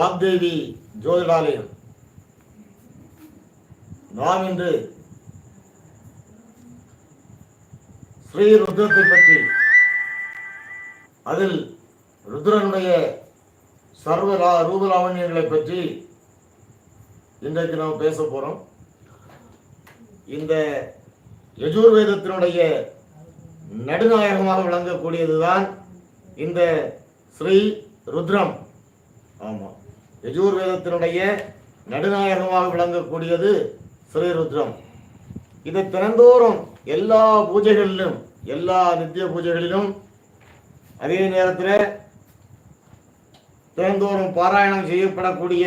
வாக்தேவி ஜோதிடாலயம். நாம் இன்று ஸ்ரீ ருத்ரத்தை பற்றி அதில் ருத்ரனுடைய சர்வ ரூபலாவண்யங்களை பற்றி இன்றைக்கு நாம் பேச போறோம். இந்த யஜுர்வேதத்தினுடைய நடுநாயகமாக விளங்கக்கூடியதுதான் இந்த ஸ்ரீ ருத்ரம். ஆமாம் யஜுர்வேதத்தினுடைய நடுநாயகமாக விளங்கக்கூடியது ஸ்ரீ ருத்ரம் இதை தினந்தோறும் எல்லா பூஜைகளிலும் எல்லா நித்திய பூஜைகளிலும் அதே நேரத்தில் தினந்தோறும் பாராயணம் செய்யப்படக்கூடிய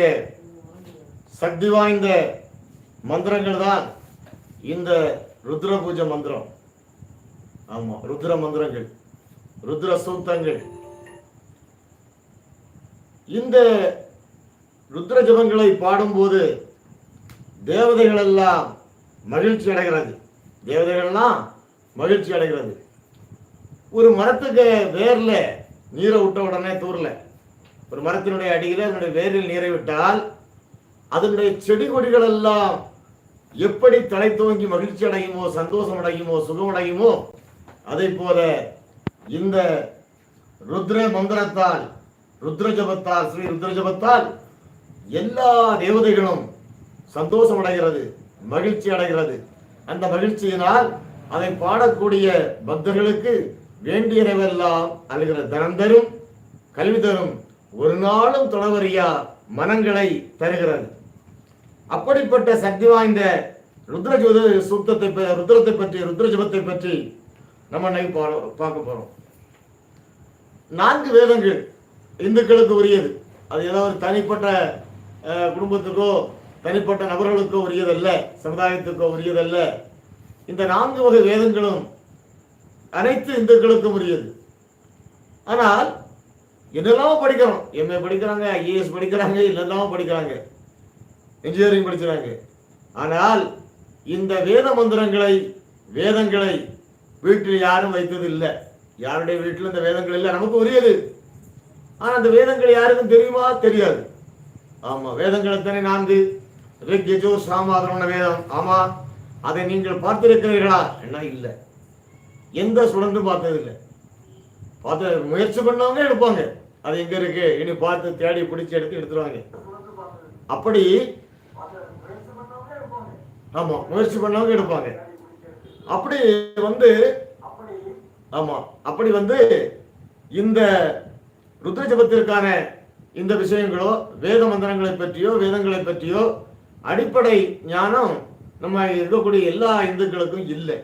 சக்தி வாய்ந்த மந்திரங்கள் தான் இந்த ருத்ர பூஜை மந்திரம். ஆமாம் ருத்ர மந்திரங்கள் ருத்ர சூத்தங்கள். இந்த ருத்ர ஜபங்களை பாடும்போது தேவதைகள் எல்லாம் மகிழ்ச்சி அடைகிறது. தேவதைகள்லாம் மகிழ்ச்சி அடைகிறது. ஒரு மரத்துக்கு வேர்ல நீரை விட்ட உடனே தூர்ல ஒரு மரத்தினுடைய அடியில் அதனுடைய வேரில் நீரை விட்டால் அதனுடைய செடி கொடிகள் எல்லாம் எப்படி தலை துவங்கி மகிழ்ச்சி அடையுமோ சந்தோஷம் அடையுமோ சுகம் அடையுமோ அதை போல இந்த ருத்ர மந்திரத்தால் ருத்ர ஜபத்தால் ஸ்ரீ ருத்ர ஜபத்தால் எல்லா தேவதைகளும் சந்தோஷம் அடைகிறது மகிழ்ச்சி அடைகிறது. அந்த மகிழ்ச்சியினால் அதை பாடக்கூடிய பக்தர்களுக்கு வேண்டியனவெல்லாம் அழுகிற தனந்தரும் கல்வி தரும். ஒரு நாளும் தொடவறியா மனங்களை தருகிறது. அப்படிப்பட்ட சக்தி வாய்ந்த ருத்ரஜோத சூத்தத்தை ப- ருத்ரத்தை பற்றி ருத்ரஜபத்தை பற்றி நம்ம இன்னைக்கு பார்க்க போறோம். நான்கு வேதங்கள் இந்துக்களுக்கு உரியது. அது ஏதோ ஒரு தனிப்பட்ட குடும்பத்துக்கோ தனிப்பட்ட நபர்களுக்கோ உரியதல்ல சமுதாயத்துக்கோ உரியதல்ல. இந்த நான்கு வகை வேதங்களும் அனைத்து இந்துக்களுக்கும் உரியது. ஆனால் என்னெல்லாம் படிக்கிறோம். எம்ஏ படிக்கிறாங்க ஐஏஎஸ் படிக்கிறாங்க என்னெல்லாம் படிக்கிறாங்க. இன்ஜினியரிங் படிக்கிறாங்க ஆனால் இந்த வேத மந்திரங்களை வேதங்களை வீட்டில் யாரும் வைத்தது இல்லை யாருடைய வீட்டில் இந்த வேதங்கள் இல்லை. நமக்கு உரியது. ஆனால் அந்த வேதங்கள் யாருக்கும் தெரியுமா? தெரியாது. ஆமா வேதங்கள் எத்தனை நான்கு? ரிக் சாமாதரமான வேதம். ஆமா அதை நீங்கள் பார்த்திருக்கிறீர்களா? என்ன இல்லை. எந்த சுடந்தும் பார்த்ததில்லை. பார்த்து முயற்சி பண்ணவங்க எடுப்பாங்க. அது எங்க இருக்கு? இனி பார்த்து தேடி பிடிச்சி எடுத்து எடுத்துருவாங்க. அப்படி ஆமா முயற்சி பண்ணவங்க எடுப்பாங்க. அப்படி வந்து ஆமா அப்படி வந்து இந்த ருத்ரஜபத்திற்கான இந்த விஷயங்களோ வேத மந்திரங்களை பற்றியோ வேதங்களை பற்றியோ அடிப்படை ஞானம் நம்ம இருக்கக்கூடிய எல்லா இந்துக்களுக்கும் இல்லை.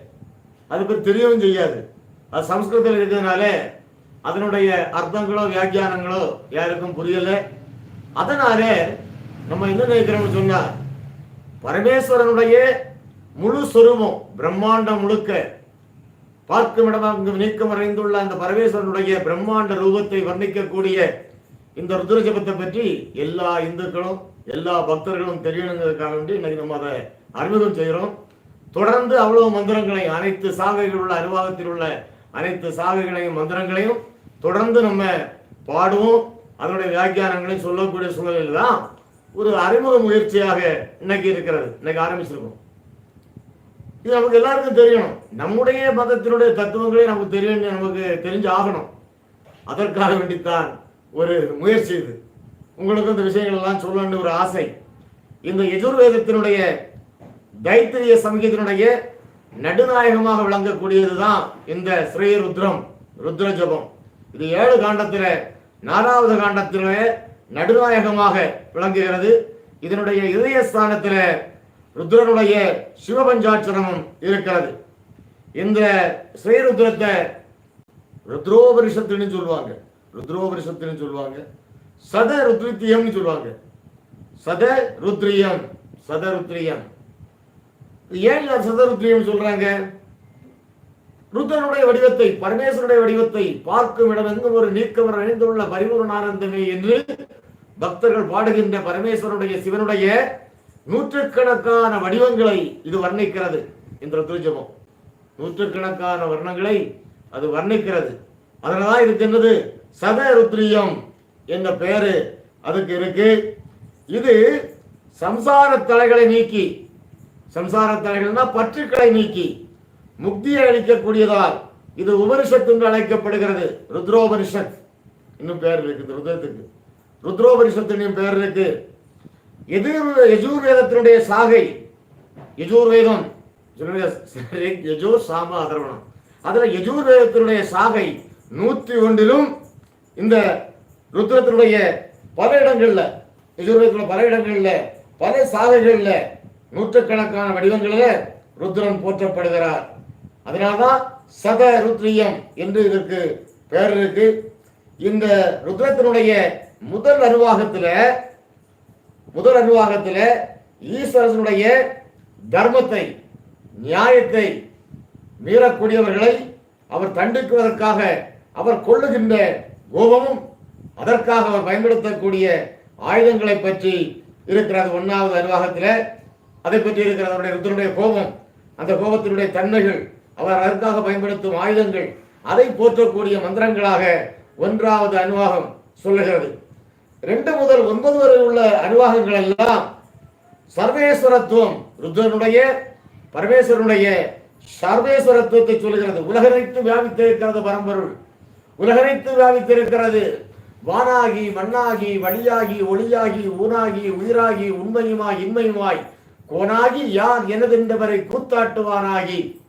அது பற்றி தெரியவும் செய்யாது. அது சம்ஸ்கிருதத்தில் இருக்கிறதுனால அதனுடைய அர்த்தங்களோ வியாக்கியானங்களோ யாருக்கும் புரியலை. அதனால நம்ம என்ன நினைக்கிறோம்னு சொன்னா பரமேஸ்வரனுடைய முழு சொரூபம் பிரம்மாண்டம் முழுக்க பார்க்கும் இடமாக நீக்கம் அடைந்துள்ள அந்த பரமேஸ்வரனுடைய பிரம்மாண்ட ரூபத்தை வர்ணிக்கக்கூடிய இந்த ருத்ரஜபத்தை பற்றி எல்லா இந்துக்களும் எல்லா பக்தர்களும் தெரியணுங்கிறதுக்காக வேண்டி இன்னைக்கு நம்ம அதை அறிமுகம் செய்கிறோம். தொடர்ந்து அவ்வளவு மந்திரங்களை அனைத்து சாகைகள் உள்ள அனுபவத்தில் உள்ள அனைத்து சாகைகளையும் மந்திரங்களையும் தொடர்ந்து நம்ம பாடுவோம். அதனுடைய வியாக்கியானங்களையும் சொல்லக்கூடிய சூழலில் தான் ஒரு அறிமுக முயற்சியாக இன்னைக்கு இருக்கிறது. இன்னைக்கு ஆரம்பிச்சிருக்கோம். இது நமக்கு எல்லாருக்கும் தெரியணும். நம்முடைய மதத்தினுடைய தத்துவங்களே நமக்கு தெரியும் நமக்கு தெரிஞ்சு ஆகணும் அதற்காக வேண்டித்தான் ஒரு முயற்சி இது. உங்களுக்கு இந்த விஷயங்கள் எல்லாம் சொல்லணும்னு ஒரு ஆசை. இந்த எஜுர்வேதத்தினுடைய தைத்திரிய சமூகத்தினுடைய நடுநாயகமாக விளங்கக்கூடியது தான் இந்த ஸ்ரீ ருத்ரம் ருத்ர ஜபம் இது ஏழு காண்டத்தில் நாலாவது காண்டத்தில நடுநாயகமாக விளங்குகிறது. இதனுடைய இதயஸ்தானத்தில் ருத்ரனுடைய சிவபஞ்சாட்சரமும் இருக்கிறது. இந்த ஸ்ரீருத்ரத்தை ருத்ரோபரிஷத்துன்னு சொல்லுவாங்க. ருத்ரோபரிஷத்துன்னு சொல்லுவாங்க. சத ருத்ரித்தியம்னு சொல்லுவாங்க. சத ருத்ரியம் சத ருத்ரியம். ஏன் சத ருத்ரியம் சொல்றாங்க? ருத்ரனுடைய வடிவத்தை பரமேஸ்வருடைய வடிவத்தை பார்க்கும் இடமெங்கும் ஒரு நீக்கவர் அணிந்துள்ள பரிபூர்ணானந்தமே என்று பக்தர்கள் பாடுகின்ற பரமேஸ்வருடைய சிவனுடைய நூற்றுக்கணக்கான வடிவங்களை இது வர்ணிக்கிறது இந்த ருத்ரஜபம் நூற்றுக்கணக்கான வர்ணங்களை அது வர்ணிக்கிறது. அதனால இதுக்கு என்னது? சத ருத்ரியம் என்ற பெயர் அதுக்கு இருக்கு. இது சம்சார தலைகளை நீக்கி சம்சார தலைகள்னா பற்றுக்களை நீக்கி முக்தியை அளிக்கக்கூடியதால் இது உபனிஷத் என்று அழைக்கப்படுகிறது. ருத்ரோபனிஷத் இன்னும் பேர் இருக்கு இந்த ருத்ரத்துக்கு. ருத்ரோபனிஷத்துன்னு பேர் இருக்கு. எதிர் யஜூர்வேதத்தினுடைய சாகை யஜூர்வேதம் யஜூர் சாம அதர்வணம் அதில் யஜூர்வேதத்தினுடைய சாகை நூத்தி ஒன்றிலும் இந்த ருத்ரத்தினுடைய பல இடங்களில் யஜுர்வேதத்தில் பல இடங்களில் பல சாலைகளில் நூற்றுக்கணக்கான வடிவங்களில் ருத்ரன் போற்றப்படுகிறார். அதனால்தான் சத ருத்ரியம் என்று இதற்கு பெயர் இருக்கு. இந்த ருத்ரத்தினுடைய முதல் அருவாகத்தில் முதல் அருவாகத்தில் ஈஸ்வரனுடைய தர்மத்தை நியாயத்தை மீறக்கூடியவர்களை அவர் தண்டிக்குவதற்காக அவர் கொள்ளுகின்ற கோபமும் அதற்காக அவர் பயன்படுத்தக்கூடிய ஆயுதங்களை பற்றி இருக்கிறது ஒன்றாவது அனுவாகத்தில் அதை பற்றி இருக்கிறது அவருடைய ருத்ரனுடைய கோபம். அந்த கோபத்தினுடைய தன்மைகள் அவர் அதற்காக பயன்படுத்தும் ஆயுதங்கள் அதை போற்றக்கூடிய மந்திரங்களாக ஒன்றாவது அனுவாகம் சொல்லுகிறது. ரெண்டு முதல் ஒன்பது வரை உள்ள அனுவாகங்கள் எல்லாம் சர்வேஸ்வரத்துவம் ருத்ரனுடைய பரமேஸ்வரனுடைய சர்வேஸ்வரத்துவத்தை சொல்லுகிறது. உலகனைத்து வியாபித்திருக்கிறது பரம்பொருள். உலகனைத்து வியாபித்திருக்கிறது. வானாகி மண்ணாகி வழியாகி ஒளியாகி ஊனாகி உயிராகி உண்மையுமாய் இன்மையுமாய் கோனாகி யார் எனதென்றவரை கூத்தாட்டுவானாகி.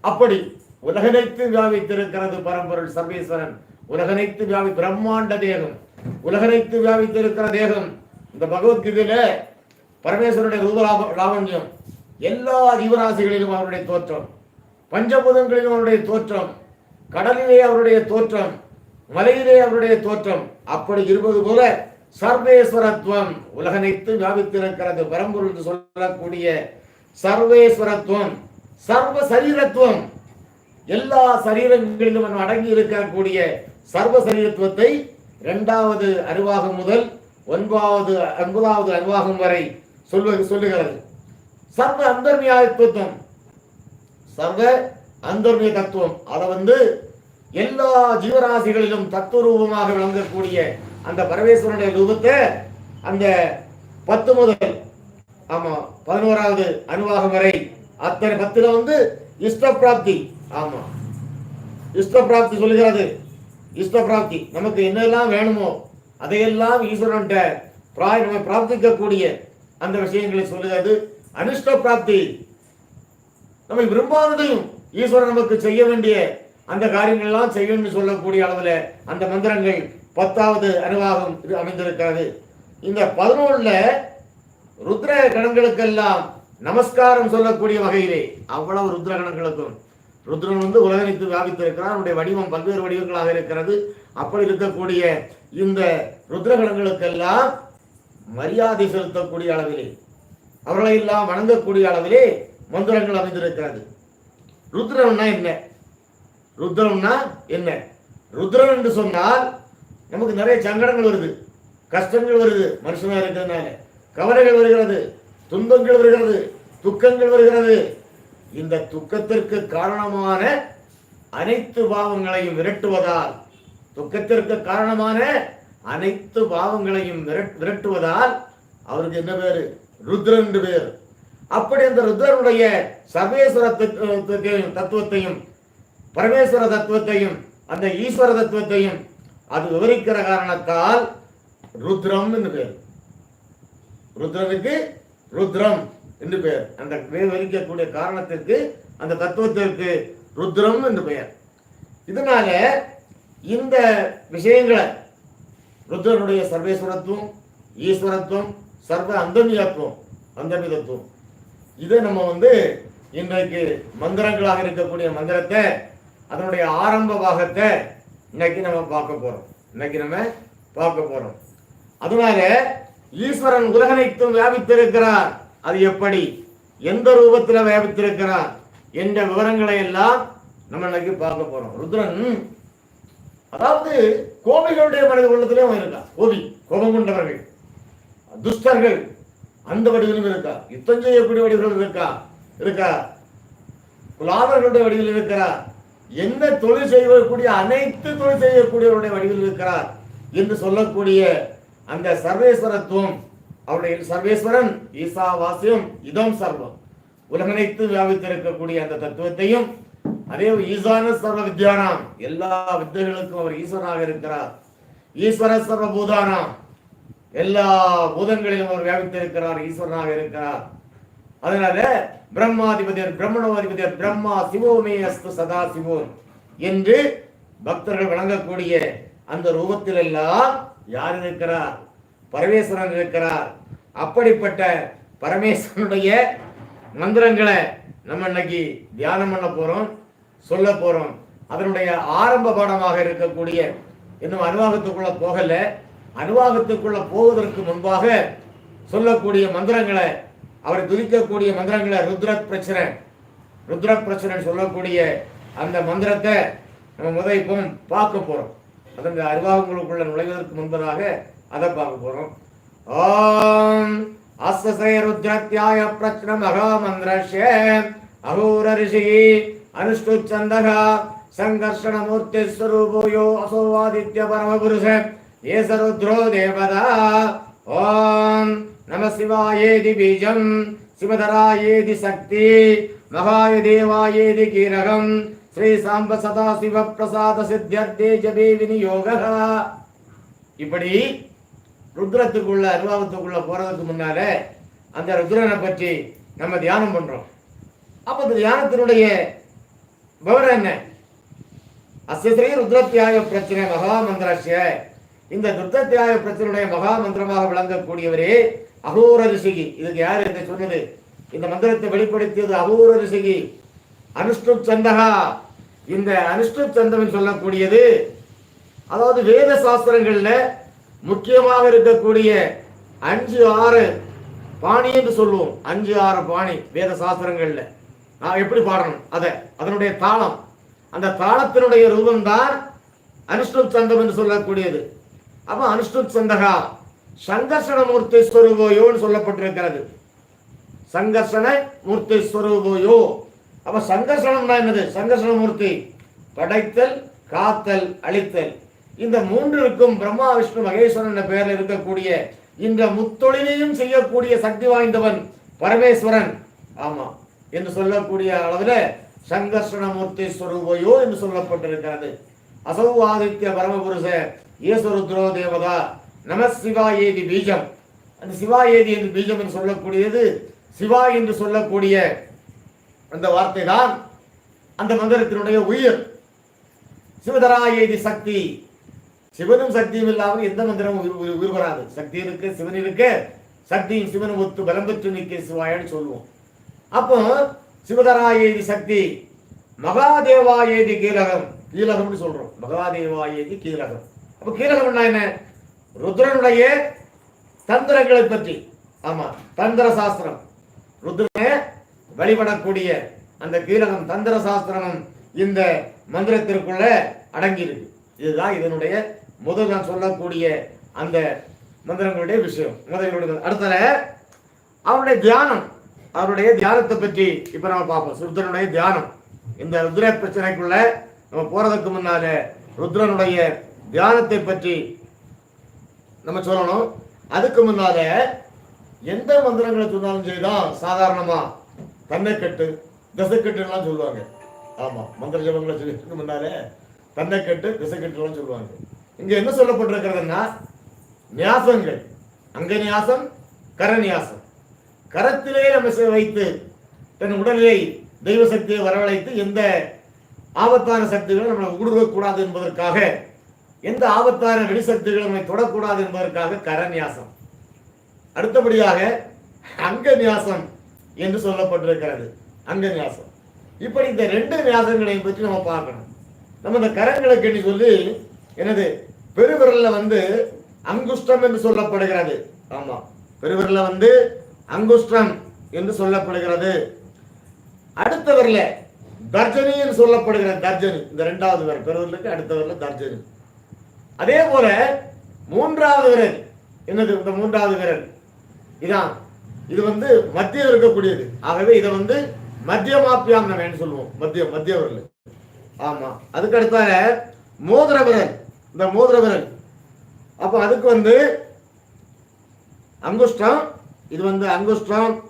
அப்படி உலகனைத்து வியாபித்திருக்கிறது பரம்பொருள் சர்வேஸ்வரன். உலகனைத்து வியாபி பிரம்மாண்ட தேகம். உலகனைத்து வியாபித்திருக்கிற தேகம். இந்த பகவத்கீதையில பரமேஸ்வரனுடைய ரூபலாப லாவண்யம் எல்லா ஜீவராசிகளிலும் அவருடைய தோற்றம். பஞ்சபூதங்களிலும் அவருடைய தோற்றம். கடலிலே அவருடைய தோற்றம் மலையிலே அவருடைய தோற்றம் அப்படி இருப்பது போல சர்வேஸ்வரத்துவம் உலகனைத்து வியாபித்திருக்கிறது பரம்பொருள் என்று சொல்லக்கூடிய சர்வேஸ்வரத்துவம் சர்வ சரீரத்துவம் எல்லா சரீரங்களிலும் அடங்கி இருக்கக்கூடிய சர்வ சரீரத்துவத்தை இரண்டாவது அருவாகம் முதல் ஒன்பதாவது ஒன்பதாவது அருவாகம் வரை சொல்வது சொல்லுகிறது. சர்வ அந்தர்மியாயத்துவம் சர்வ அந்தர்மிய தத்துவம். அதை வந்து எல்லா ஜீவராசிகளிலும் தத்துவரூபமாக விளங்கக்கூடிய அந்த பரமேஸ்வரனுடைய ரூபத்தை அந்த பத்து முதல் ஆமா பதினோராவது அணுவாகம் வரை அத்தனை பத்துல வந்து இஷ்ட பிராப்தி ஆமா. இஷ்ட பிராப்தி சொல்லுகிறது. இஷ்ட பிராப்தி நமக்கு என்னெல்லாம் வேணுமோ அதையெல்லாம் ஈஸ்வரன்கிட்ட பிராய் நம்ம பிரார்த்திக்கக்கூடிய அந்த விஷயங்களை சொல்லுகிறது. அனிஷ்ட பிராப்தி நம்ம விரும்பாததையும் ஈஸ்வரன் நமக்கு செய்ய வேண்டிய அந்த காரியங்கள் எல்லாம் செய்யணும்னு சொல்லக்கூடிய அளவில் அந்த மந்திரங்கள் பத்தாவது அனுபவம் இது அமைந்திருக்கிறது. இந்த பதினொன்றுல ருத்ர கணங்களுக்கெல்லாம் நமஸ்காரம் சொல்லக்கூடிய வகையிலே அவ்வளவு ருத்ர கணங்களுக்கும். ருத்ரன் வந்து உலகனித்து வியாபித்திருக்கிறார் அவனுடைய வடிவம் பல்வேறு வடிவங்களாக இருக்கிறது. அப்படி இருக்கக்கூடிய இந்த ருத்ரகணங்களுக்கெல்லாம் மரியாதை செலுத்தக்கூடிய அளவிலே அவர்களை எல்லாம் வணங்கக்கூடிய அளவிலே மந்திரங்கள் அமைந்திருக்கிறது. ருத்ரம்னா என்ன? ருத்ரம்னா என்ன? ருத்ரன் என்று சொன்னால் நமக்கு நிறைய சங்கடங்கள் வருது கஷ்டங்கள் வருது மனுஷனா இருக்கிறதுனால கவலைகள் வருகிறது துன்பங்கள் வருகிறது துக்கங்கள் வருகிறது. இந்த துக்கத்திற்கு காரணமான அனைத்து பாவங்களையும் விரட்டுவதால் துக்கத்திற்கு காரணமான அனைத்து பாவங்களையும் விரட்- விரட்டுவதால் அவருக்கு என்ன பேரு? ருத்ரன் பேர். அப்படி அந்த ருத்ரனுடைய சர்வேஸ்வர தத்துவத்தையும் தத்துவத்தையும் பரமேஸ்வர தத்துவத்தையும் அந்த ஈஸ்வர தத்துவத்தையும் அது விவரிக்கிற காரணத்தால் ருத்ரம் என்று பேர் ருத்ரனுக்கு ருத்ரம் என்று பெயர். அந்த விவரிக்கக்கூடிய காரணத்திற்கு அந்த தத்துவத்திற்கு ருத்ரம் என்று பெயர். இதனால இந்த விஷயங்களை ருத்ரனுடைய சர்வேஸ்வரத்துவம் ஈஸ்வரத்துவம் சர்வ அந்தமியத்துவம் அந்தமிதத்துவம் இதை நம்ம வந்து இன்றைக்கு மந்திரங்களாக இருக்கக்கூடிய மந்திரத்தை அதனுடைய ஆரம்ப பாகத்தை இன்னைக்கு நம்ம பார்க்க போறோம். இன்னைக்கு நம்ம பார்க்க போறோம். அதனால ஈஸ்வரன் உலகனைத்தும் வியாபித்திருக்கிறார். அது எப்படி? எந்த ரூபத்தில் வியாபித்திருக்கிறார்? என்ற விவரங்களை எல்லாம் நம்ம இன்னைக்கு பார்க்க போறோம். ருத்ரன் அதாவது கோபிகளுடைய மனித உள்ளத்திலே அவன் இருக்கான் கோபி கோபம் கொண்டவர்கள் துஷ்டர்கள். அந்த வடிவிலும் இருக்கா? யுத்தம் செய்யக்கூடிய வடிவில் இருக்கா? இருக்கா? குலாதர்களுடைய வடிவில் இருக்கிறார் என்ன தொழில் செய்யக்கூடிய அனைத்து தொழில் செய்யக்கூடியவருடைய வடிவில் இருக்கிறார் என்று சொல்லக்கூடிய அந்த சர்வேஸ்வரத்துவம் அவருடைய சர்வேஸ்வரன் ஈசாவாசியம் இதம் சர்வம். உலகனைத்து வியாபித்திருக்கக்கூடிய அந்த தத்துவத்தையும் அதே ஈசான சர்வ வித்யானாம் எல்லா வித்தைகளுக்கும் அவர் ஈஸ்வரனாக இருக்கிறார். ஈஸ்வர சர்வ பூதானாம் எல்லா பூதங்களிலும் அவர் வியாபித்திருக்கிறார் ஈஸ்வரனாக இருக்கிறார். அதனால பிரம்மாதிபதியர் பிரம்மணோதிபதியர் பிரம்மா சிவோமே அஸ்து சதா சிவோ என்று பக்தர்கள் வணங்கக்கூடிய அந்த ரூபத்தில் எல்லாம் யார் இருக்கிறார்? பரமேஸ்வரன் இருக்கிறார். அப்படிப்பட்ட பரமேஸ்வரனுடைய மந்திரங்களை நம்ம இன்னைக்கு தியானம் பண்ண போறோம் சொல்ல போறோம். அதனுடைய ஆரம்ப பாடமாக இருக்கக்கூடிய இன்னும் அனுபவத்துக்குள்ள போகலை. அனுவாகத்துக்குள்ள போவதற்கு முன்பாக சொல்லக்கூடிய மந்திரங்களை அவரை துதிக்கக்கூடிய மந்திரங்களை ருத்ரத் பிரச்சனை ருத்ரத் பிரச்சனை சொல்லக்கூடிய அந்த மந்திரத்தை நம்ம முதல் இப்போ பார்க்க போறோம். அதன் அருவாகங்களுக்குள்ள நுழைவதற்கு முன்பதாக அதை பார்க்க போறோம். ஓம் அஸ்தசய ருத்ரத்யாய பிரச்சன மகாமந்திரஸ்ய அகோர ரிஷி அனுஷ்டு சந்தகா சங்கர்ஷண மூர்த்தி ஸ்வரூபோயோ அசோவாதித்ய பரமபுருஷ. ஏச ருத்ரோ தேவதா ஓம் நம சிவாயேதி பீஜம் சிவதராயேதி சக்தி மகாய தேவாயேதி கீரகம் ஸ்ரீ சாம்ப சதா சிவ பிரசாத சித்தியர்த்தே ஜபே விநியோக இப்படி ருத்ரத்துக்குள்ள அனுபவத்துக்குள்ள போறதுக்கு முன்னால அந்த ருத்ரனை பற்றி நம்ம தியானம் பண்றோம். அப்ப இந்த தியானத்தினுடைய விவரம் என்ன? அஸ்யஸ்ரீ ருத்ரத்தியாக பிரச்சனை மகா மந்திரஸ்ய இந்த ருத்ரத்தியாய பிரச்சனையுடைய மகா மந்திரமாக விளங்கக்கூடியவரே அகோர ரிஷிகி. இதுக்கு யார் என்று சொன்னது? இந்த மந்திரத்தை வெளிப்படுத்தியது அகோர ரிஷிகி. அனுஷ்டு சந்தகா இந்த அனுஷ்டு சந்தம் சொல்லக்கூடியது அதாவது வேத சாஸ்திரங்கள்ல முக்கியமாக இருக்கக்கூடிய அஞ்சு ஆறு பாணி என்று சொல்லுவோம். அஞ்சு ஆறு பாணி வேத சாஸ்திரங்கள்ல. நான் எப்படி பாடணும்? அதை அதனுடைய தாளம். அந்த தாளத்தினுடைய ரூபம்தான் அனுஷ்டுப் சந்தம் என்று சொல்லக்கூடியது. அப்ப அனுஷ்டுத் சந்தகா. சங்கர்ஷண மூர்த்தி ஸ்வரூபோயோன்னு சொல்லப்பட்டிருக்கிறது. சங்கர்ஷண மூர்த்தி ஸ்வரூபோயோ அப்ப சங்கர்ஷணம்னா என்னது? சங்கர்ஷண மூர்த்தி படைத்தல் காத்தல் அழித்தல். இந்த மூன்றிற்கும் பிரம்மா விஷ்ணு மகேஸ்வரன் என்ற பெயரில் இருக்கக்கூடிய இந்த முத்தொழிலையும் செய்யக்கூடிய சக்தி வாய்ந்தவன் பரமேஸ்வரன். ஆமா. என்று சொல்லக்கூடிய அளவில் சங்கர்ஷணமூர்த்தி ஸ்வரூபயோ என்று சொல்லப்பட்டிருக்கிறது. அசௌ ஆதித்ய பரமபுருஷ. ஈஸ்வருத்ரோ தேவதா நம சிவாயேதி பீஜம். அந்த சிவாயேதி என்று பீஜம் என்று சொல்லக்கூடியது சிவா என்று சொல்லக்கூடிய அந்த வார்த்தை தான் அந்த மந்திரத்தினுடைய உயிர். சிவதராயேதி சக்தி. சிவனும் சக்தியும் இல்லாமல் எந்த மந்திரமும் உயிர் வராது. சக்தி இருக்கு சிவன் இருக்கு. சக்தியும் சிவனும் ஒத்து பலம் பெற்று நிற்க சிவாயன்னு சொல்லுவோம். அப்போ சிவதராயேதி சக்தி மகாதேவாயேதி கீழகம் கீழகம்னு சொல்றோம். மகாதேவாயேதி கீழகம் அப்ப கீழகம்னா என்ன? ருத்ரனுடைய தந்திரங்களை பற்றி. ஆமா தந்திர சாஸ்திரம். ருத்ரனை வழிபடக்கூடிய அந்த கீழகம் தந்திர சாஸ்திரமும் இந்த மந்திரத்திற்குள்ள அடங்கியிருக்கு. இதுதான் இதனுடைய முதல் நான் சொல்லக்கூடிய அந்த மந்திரங்களுடைய விஷயம். முதல்களுடைய அடுத்தல அவருடைய தியானம். அவருடைய தியானத்தை பற்றி இப்ப நம்ம பார்ப்போம். ருத்ரனுடைய தியானம். இந்த ருத்ர பிரச்சனைக்குள்ள நம்ம போறதுக்கு முன்னால ருத்ரனுடைய தியானத்தை பற்றி நம்ம சொல்லணும். அதுக்கு முன்னால எந்த மந்திரங்களை சொன்னாலும் சரிதான். சாதாரணமா தன்னைக்கட்டு தசைக்கட்டுலாம் சொல்லுவாங்க. ஆமா மந்திர ஜபங்களை சொல்லிட்டு முன்னாலே தன்னைக்கட்டு திசைக்கட்டுலாம் சொல்லுவாங்க. இங்க என்ன சொல்லப்பட்டிருக்கிறதுன்னா நியாசங்கள். அங்க நியாசம் கர நியாசம். கரத்திலே நம்ம செ- வைத்து தன் உடலை தெய்வ சக்தியை வரவழைத்து எந்த ஆபத்தான சக்திகளும் நம்மளை ஊடுருவக்கூடாது என்பதற்காக எந்த ஆபத்தான வெளிசக்திகளும் நம்மை தொடக்கூடாது என்பதற்காக கரநியாசம் அடுத்தபடியாக அங்க நியாசம் என்று சொல்லப்பட்டிருக்கிறது. அங்க நியாசம் இப்படி இந்த ரெண்டு நியாசங்களையும் பற்றி நம்ம பார்க்கணும். நம்ம இந்த கரங்களுக்கு சொல்லி எனது பெருவிரல்ல வந்து அங்குஷ்டம் என்று சொல்லப்படுகிறது. ஆமா. பெருவிரல்ல வந்து அங்குஷ்டம் என்று சொல்லப்படுகிறது. அடுத்த விரல தர்ஜனி என்று சொல்லப்படுகிறது தர்ஜனி. இந்த ரெண்டாவது விரல். பெருவிரலுக்கு அடுத்த விரல தர்ஜனி. அதே போல மூன்றாவது விரல். என்னது? இந்த மூன்றாவது விரல். இதான். இது வந்து மத்தியம் இருக்கக்கூடியது. ஆகவே இதை வந்து மத்தியமாப்பியாம் நம்ம என்ன சொல்லுவோம்? மத்திய மத்திய விரல். ஆமா. அதுக்கு அடுத்தால மோதிர விரல். இந்த மோதிர விரல். அப்ப அதுக்கு வந்து அங்குஷ்டம் இது வந்து அங்குஷ்டம்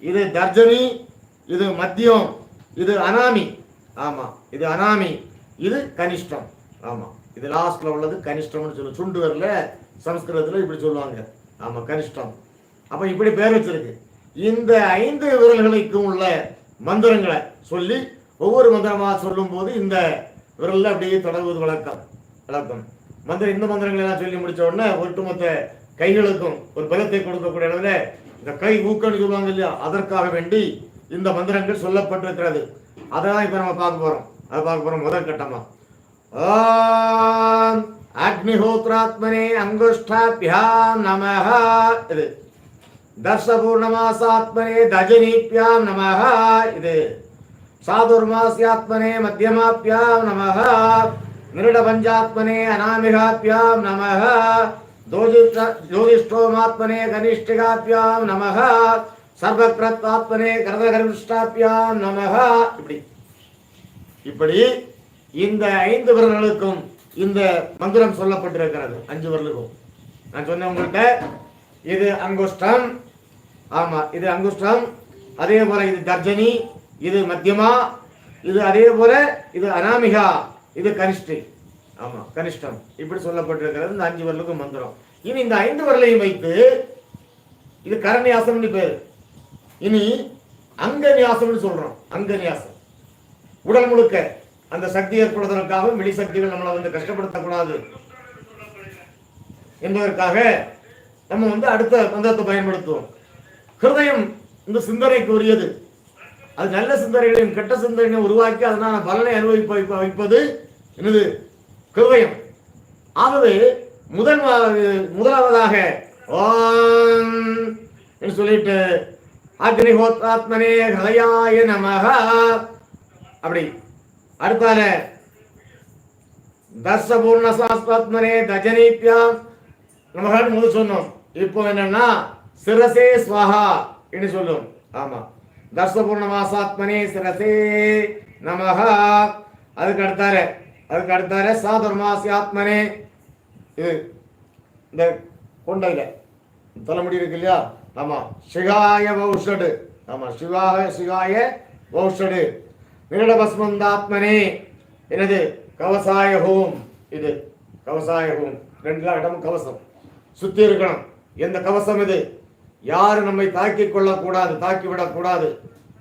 இது தர்ஜனி இது மத்தியம் இது அனாமி. ஆமா. இது அனாமி. இது கனிஷ்டம். ஆமா. இது லாஸ்ட்ல உள்ளது கனிஷ்டம்னு சொல்லு. சுண்டு வரல சமஸ்கிருதத்தில் இப்படி சொல்லுவாங்க. ஆமாம் கனிஷ்டம். அப்ப இப்படி பேர் வச்சிருக்கு. இந்த ஐந்து விரல்களுக்கும் உள்ள மந்திரங்களை சொல்லி ஒவ்வொரு மந்திரமாக சொல்லும் போது இந்த விரலில் அப்படியே தொடங்குவது வழக்கம். வழக்கம். மந்திரம் இந்த மந்திரங்களை எல்லாம் சொல்லி முடிச்ச உடனே ஒட்டுமொத்த கைகளுக்கும் ஒரு பலத்தை கொடுக்கக்கூடிய அளவில் இந்த கை ஊக்கம்னு சொல்லுவாங்க இல்லையா? அதற்காக வேண்டி இந்த மந்திரங்கள் சொல்லப்பட்டிருக்கிறது. அதை தான் இப்போ நம்ம பார்க்க போகிறோம் அதை பார்க்க போகிறோம் முதல் ஆம் அக்னிஹோத்ராத்மனே அங்குஷ்டாபியாம் நமஹ இது தர்ஷபூர்ணமாசாத்மனே தஜனீப்யாம் நமஹ இது சாதுர்மாஸ்யாத்மனே மத்தியமாப்யாம் நமஹ நிருடபஞ்சாத்மனே அநாமிகாப்யாம் நமஹ ஜோதிஷ்ட- ஜோதிஷ்டோமாத்மனே கனிஷ்டிகாப்யாம் நமஹ சர்வக்ரத்வாத்மனே கரதகர்விஷ்டாப்யாம் நமஹ இப்படி இப்படி இந்த ஐந்து விரல்களுக்கும் இந்த மந்திரம் சொல்லப்பட்டிருக்கிறது. அஞ்சு விரலுக்கும் நான் சொன்னேன் உங்கள்கிட்ட இது அங்குஷ்டம் ஆமா இது அங்குஷ்டம் அதே போல இது தர்ஜனி இது மத்தியமா இது அதே போல இது அனாமிகா இது கனிஷ்டி. ஆமா கனிஷ்டம். இப்படி சொல்லப்பட்டிருக்கிறது இந்த அஞ்சு வரலுக்கும் மந்திரம். இனி இந்த ஐந்து வரலையும் வைத்து இது கரநியாசம்னு பேர். இனி அங்க நியாசம்னு சொல்கிறோம் சொல்றோம். அங்கநியாசம் உடல் முழுக்க. அந்த சக்தி ஏற்படுவதற்காக வெளி சக்திகள் நம்மளை வந்து கஷ்டப்படுத்தக்கூடாது என்பதற்காக நம்ம வந்து அடுத்த மந்திரத்தை பயன்படுத்துவோம். ஹிருதயம் இந்த சிந்தனைக்கு உரியது அது நல்ல சிந்தனைகளையும் கெட்ட சிந்தனையும் உருவாக்கி அதனால பலனை அனுபவிப்ப வைப்ப- வைப்பது என்னது? ஹிருதயம். ஆகவே முதல் முதலாவதாக ஓம் என்று சொல்லிட்டு அக்னிஹோத்ராத்மனே ஹதயாய நமகா அப்படி. அடுத்தால தர்சபூர்ண சாஸ்திரத்மனே தஜனீப்யாம் நமகான்னு முதல் சொன்னோம் இப்போ என்னன்னா சிரசே ஸ்வஹா என்று சொல்லும் ஆமா தர்சபூர்ண மாசாத்மனே சிரசே நமகா அதுக்கு அடுத்தார அதுக்கு அடுத்தார சாதுர்மாசியாத்மனே இது இந்த கொண்டையில தலைமுடி இருக்கு இல்லையா ஆமா சிகாய வௌஷடு ஆமா சிவாய சிகாய வௌஷடு நிரடபஸ்மந்தாத்மனே என்னது? கவசாய ஹோம் இது கவசாய ஹோம் ரெண்டு இடமும் கவசம். சுத்தி இருக்கணும். எந்த கவசம் இது? யாரும் நம்மை தாக்கிக் கொள்ளக்கூடாது தாக்கி விடக்கூடாது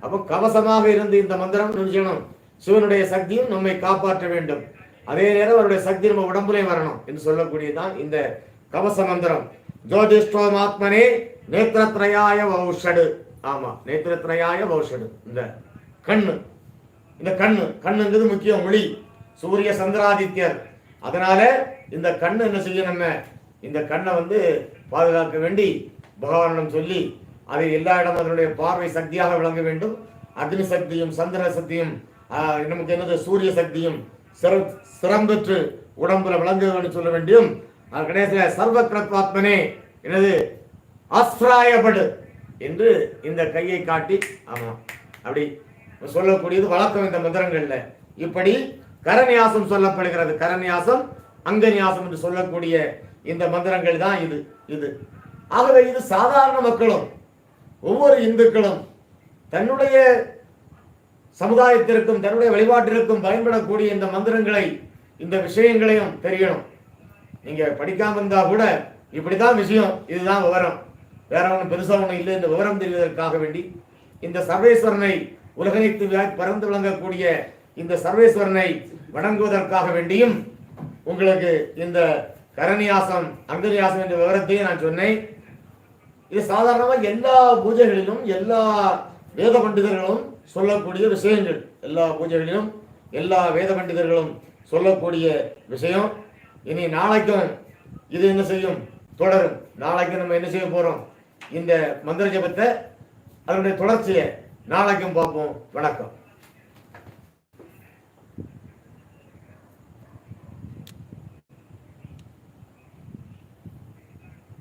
அப்போ கவசமாக இருந்து இந்த மந்திரம் நினைச்சணும் சிவனுடைய சக்தியும் நம்மை காப்பாற்ற வேண்டும். அதே நேரம் அவருடைய சக்தி நம்ம உடம்புலே வரணும் என்று சொல்லக்கூடியதான் இந்த கவச மந்திரம். ஜோதிஷ்டோமாத்மனே நேத்திரத்ரயாய வௌஷடு. ஆமா நேத்திரத்ரயாய வௌஷடு. இந்த கண்ணு. இந்த கண்ணு கண்ணுங்கிறது முக்கியம் மொழி சூரிய சந்திராதித்யர். அதனால இந்த கண்ணு என்ன செய்யும் நம்ம இந்த கண்ணை வந்து பாதுகாக்க வேண்டி பகவானிடம் சொல்லி அதை எல்லா இடமும் அதனுடைய பார்வை சக்தியாக விளங்க வேண்டும். அக்னி சக்தியும் சந்திர சக்தியும் நமக்கு என்னது? சூரிய சக்தியும் சிற- சிறம்பெற்று உடம்புல விளங்க சொல்ல வேண்டும் அது கடைசியில் சர்வக்ரத்வாத்மனே எனது அஸ்ராயப்படு என்று இந்த கையை காட்டி ஆமாம் அப்படி சொல்லக்கூடியது வழக்கம் இந்த மந்திரங்கள்ல. இப்படி கரநியாசம் சொல்லப்படுகிறது. கரநியாசம் அங்கநியாசம் என்று சொல்லக்கூடிய இந்த மந்திரங்கள் தான் இது இது. ஆகவே இது சாதாரண மக்களும் ஒவ்வொரு இந்துக்களும் தன்னுடைய சமுதாயத்திற்கும் தன்னுடைய வழிபாட்டிற்கும் பயன்படக்கூடிய இந்த மந்திரங்களை இந்த விஷயங்களையும் தெரியணும். நீங்க படிக்காம இருந்தா கூட இப்படிதான் விஷயம் இதுதான் விவரம். வேற ஒன்றும் பெருசா ஒன்றும் இல்லை இந்த விவரம் தெரிவதற்காக வேண்டி இந்த சர்வேஸ்வரனை உலகனைத்து பறந்து விளங்கக்கூடிய இந்த சர்வேஸ்வரனை வணங்குவதற்காக வேண்டியும் உங்களுக்கு இந்த கரணியாசம் அங்கநியாசம் என்ற விவரத்தையும் நான் சொன்னேன். இது சாதாரணமாக எல்லா பூஜைகளிலும் எல்லா வேத பண்டிதர்களும் சொல்லக்கூடிய விஷயங்கள். எல்லா பூஜைகளிலும் எல்லா வேத பண்டிதர்களும் சொல்லக்கூடிய விஷயம். இனி நாளைக்கும் இது என்ன செய்யும்? தொடரும். நாளைக்கு நம்ம என்ன செய்ய போகிறோம் இந்த மந்திர ஜபத்தை அதனுடைய தொடர்ச்சியை நாளைக்கும் பார்ப்போம். வணக்கம்.